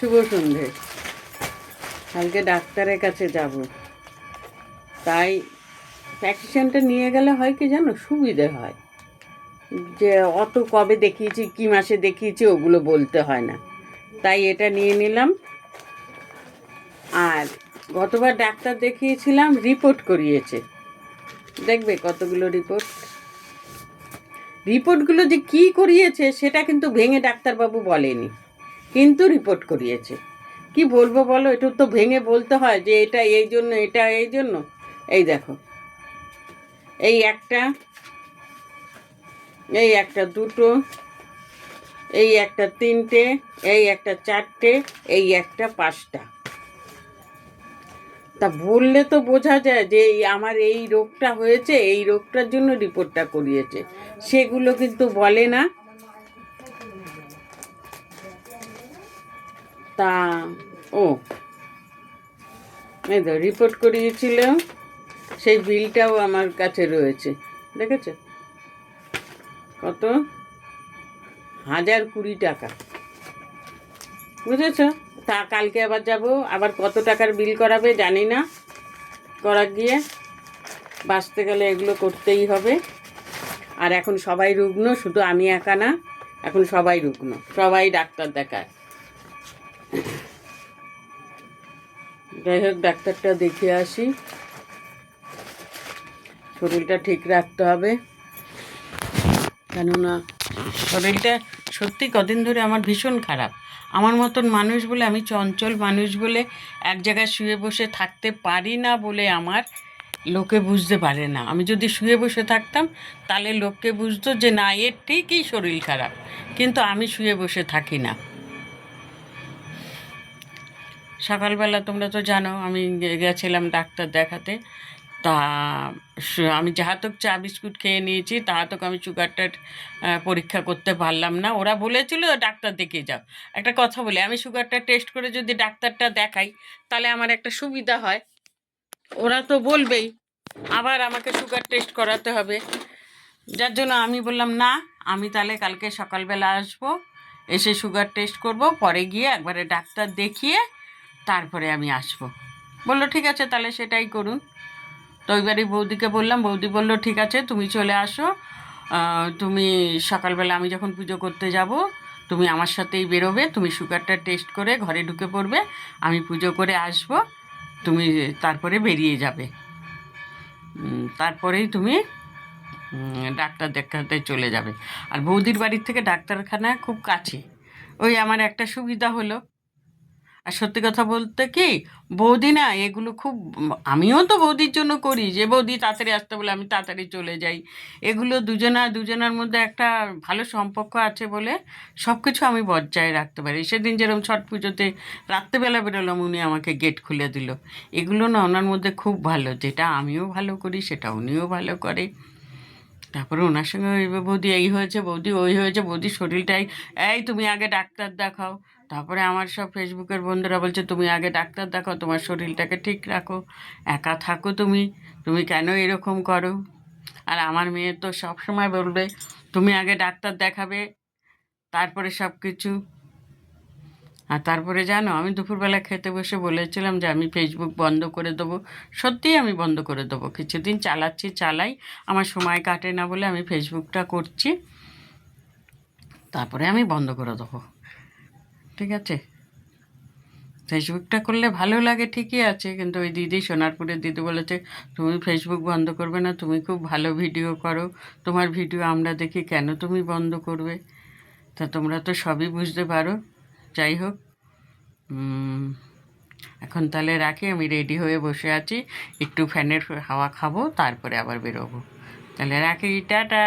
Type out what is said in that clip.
শুভ সন্ধে। কালকে ডাক্তারের কাছে যাব। তাই প্যাকেশনটা নিয়ে গেলে হয় কি জানো? সুবিধে হয়। যে অত কবে দেখিয়েছি, কি মাসে দেখিয়েছি, ওগুলো বলতে হয় না। তাই এটা নিয়ে নিলাম। আর গতবার ডাক্তার দেখিয়েছিলাম, রিপোর্ট করিয়েছে। দেখবে কতগুলো রিপোর্ট। রিপোর্টগুলো যে কি করিয়েছে, সেটা কিন্তু ভেঙে ডাক্তারবাবু বলেনি। কিন্তু রিপোর্ট করিয়েছে। কি বলব বলো? একটু তো ভেঙে বলতে হয় যে এটা এই জন্য, এটা এই জন্য। এই দেখো। এই একটা এই একটা দুটো, এই একটা তিনটে, এই একটা চারটে, এই একটা পাঁচটা। তা বললে তো বোঝা যায় যে আমার এই রোগটা হয়েছে, এই রোগটার জন্য রিপোর্টটা করিয়েছে। সেগুলো কিন্তু বলে না। তা ও। এই তো রিপোর্ট করিয়েছিল, সেই বিলটাও আমার কাছে রয়েছে। দেখেছ? কত? হাজার কুড়ি টাকা। বুঝেছ? তা কালকে আবার যাব, আবার কত টাকার বিল করাবে জানি না। করা গিয়ে বাঁচতে গেলে এগুলো করতেই হবে। আর এখন সবাই রুগ্ন, শুধু আমি একা না, এখন সবাই রুগ্ন, সবাই ডাক্তার দেখায়। যাই হোক, ডাক্তারটা দেখে আসি। শরীরটা ঠিক রাখতে হবে। কেননা শরীরটা সত্যি কদিন ধরে আমার ভীষণ খারাপ। আমার মতন মানুষ বলে, আমি চঞ্চল মানুষ বলে, এক জায়গায় শুয়ে বসে থাকতে পারি না বলে আমার লোকে বুঝতে পারে না। আমি যদি শুয়ে বসে থাকতাম, তাহলে লোককে বুঝতো যে, না, এর ঠিকই শরীর খারাপ। কিন্তু আমি শুয়ে বসে থাকি না। সকালবেলা তোমরা তো জানো, আমি গেছিলাম ডাক্তার দেখাতে। তা আমি যাহাতক চা বিস্কুট খেয়ে নিয়েছি, তাহাতক আমি সুগারটার পরীক্ষা করতে পারলাম না। ওরা বলেছিল, ডাক্তার দেখিয়ে যাও। একটা কথা বলি, আমি সুগারটা টেস্ট করে যদি ডাক্তারটা দেখাই, তাহলে আমার একটা সুবিধা হয়। ওরা তো বলবেই, আবার আমাকে সুগার টেস্ট করাতে হবে। যার জন্য আমি বললাম, না, আমি তাহলে কালকে সকালবেলা আসব, এসে সুগার টেস্ট করব, পরে গিয়ে একবারে ডাক্তার দেখিয়ে তারপরে আমি আসব। বলল, ঠিক আছে, তাহলে সেটাই করুন। তো এবারে বৌদিকে বললাম, বৌদি বলল, ঠিক আছে, তুমি চলে আসো। তুমি সকালবেলা আমি যখন পুজো করতে যাব, তুমি আমার সাথেই বেরোবে, তুমি সুগারটা টেস্ট করে ঘরে ঢুকে পড়বে, আমি পুজো করে আসব, তুমি তারপরে বেরিয়ে যাবে। তারপরেই তুমি ডাক্তার দেখাতে চলে যাবে। আর বৌদির বাড়ির থেকে ডাক্তারখানা খুব কাছে। ওই আমার একটা সুবিধা হলো আর সত্যি কথা বলতে কি, বৌদি না এগুলো খুব, আমিও তো বৌদির জন্য করি। যে বৌদি তাড়াতাড়ি আসতে বলে আমি তাড়াতাড়ি চলে যাই। এগুলো দুজনা, দুজনার মধ্যে একটা ভালো সম্পর্ক আছে বলে সব কিছু আমি বজায় রাখতে পারি। সেদিন যেরকম ছট পুজোতে রাত্রেবেলা বেরোলাম, উনি আমাকে গেট খুলে দিল। এগুলো না ওনার মধ্যে খুব ভালো। যেটা আমিও ভালো করি, সেটা উনিও ভালো করে। তারপরে ওনার সঙ্গে বৌদি এই হয়েছে, বৌদি ওই হয়েছে বৌদি শরীরটাই, এই তুমি আগে ডাক্তার দেখাও। তারপরে আমার সব ফেসবুকের বন্ধুরা বলছে, তুমি আগে ডাক্তার দেখো তোমার শরীরটাকে ঠিক রাখো। একা থাকো তুমি। তুমি কেন এরকম করো? আর আমার মেয়ে তো সব সময় বলবে, তুমি আগে ডাক্তার দেখাবে, তারপরে সব কিছু। আর তারপরে জানো, আমি দুপুরবেলা খেতে বসে বলেছিলাম যে, আমি ফেসবুক বন্ধ করে দেবো। সত্যিই আমি বন্ধ করে দেবো। কিছুদিন চালাচ্ছি, চালাই, আমার সময় কাটে না বলে আমি ফেসবুকটা করছি। তারপরে আমি বন্ধ করে দেবো। ঠিক আছে? ফেসবুকটা করলে ভালো লাগে, ঠিকই আছে। কিন্তু ওই দিদি, সোনারপুরের দিদি বলেছে, তুমি ফেসবুক বন্ধ করবে না, তুমি খুব ভালো ভিডিও করো। তোমার ভিডিও আমরা দেখি কেন তুমি বন্ধ করবে? তা তোমরা তো সবই বুঝতে পারো। যাই হোক এখন তাহলে রাখি, আমি রেডি হয়ে বসে আছি। একটু ফ্যানের হাওয়া খাব, তারপরে আবার বেরোবো। তাহলে রাখি, টাটা।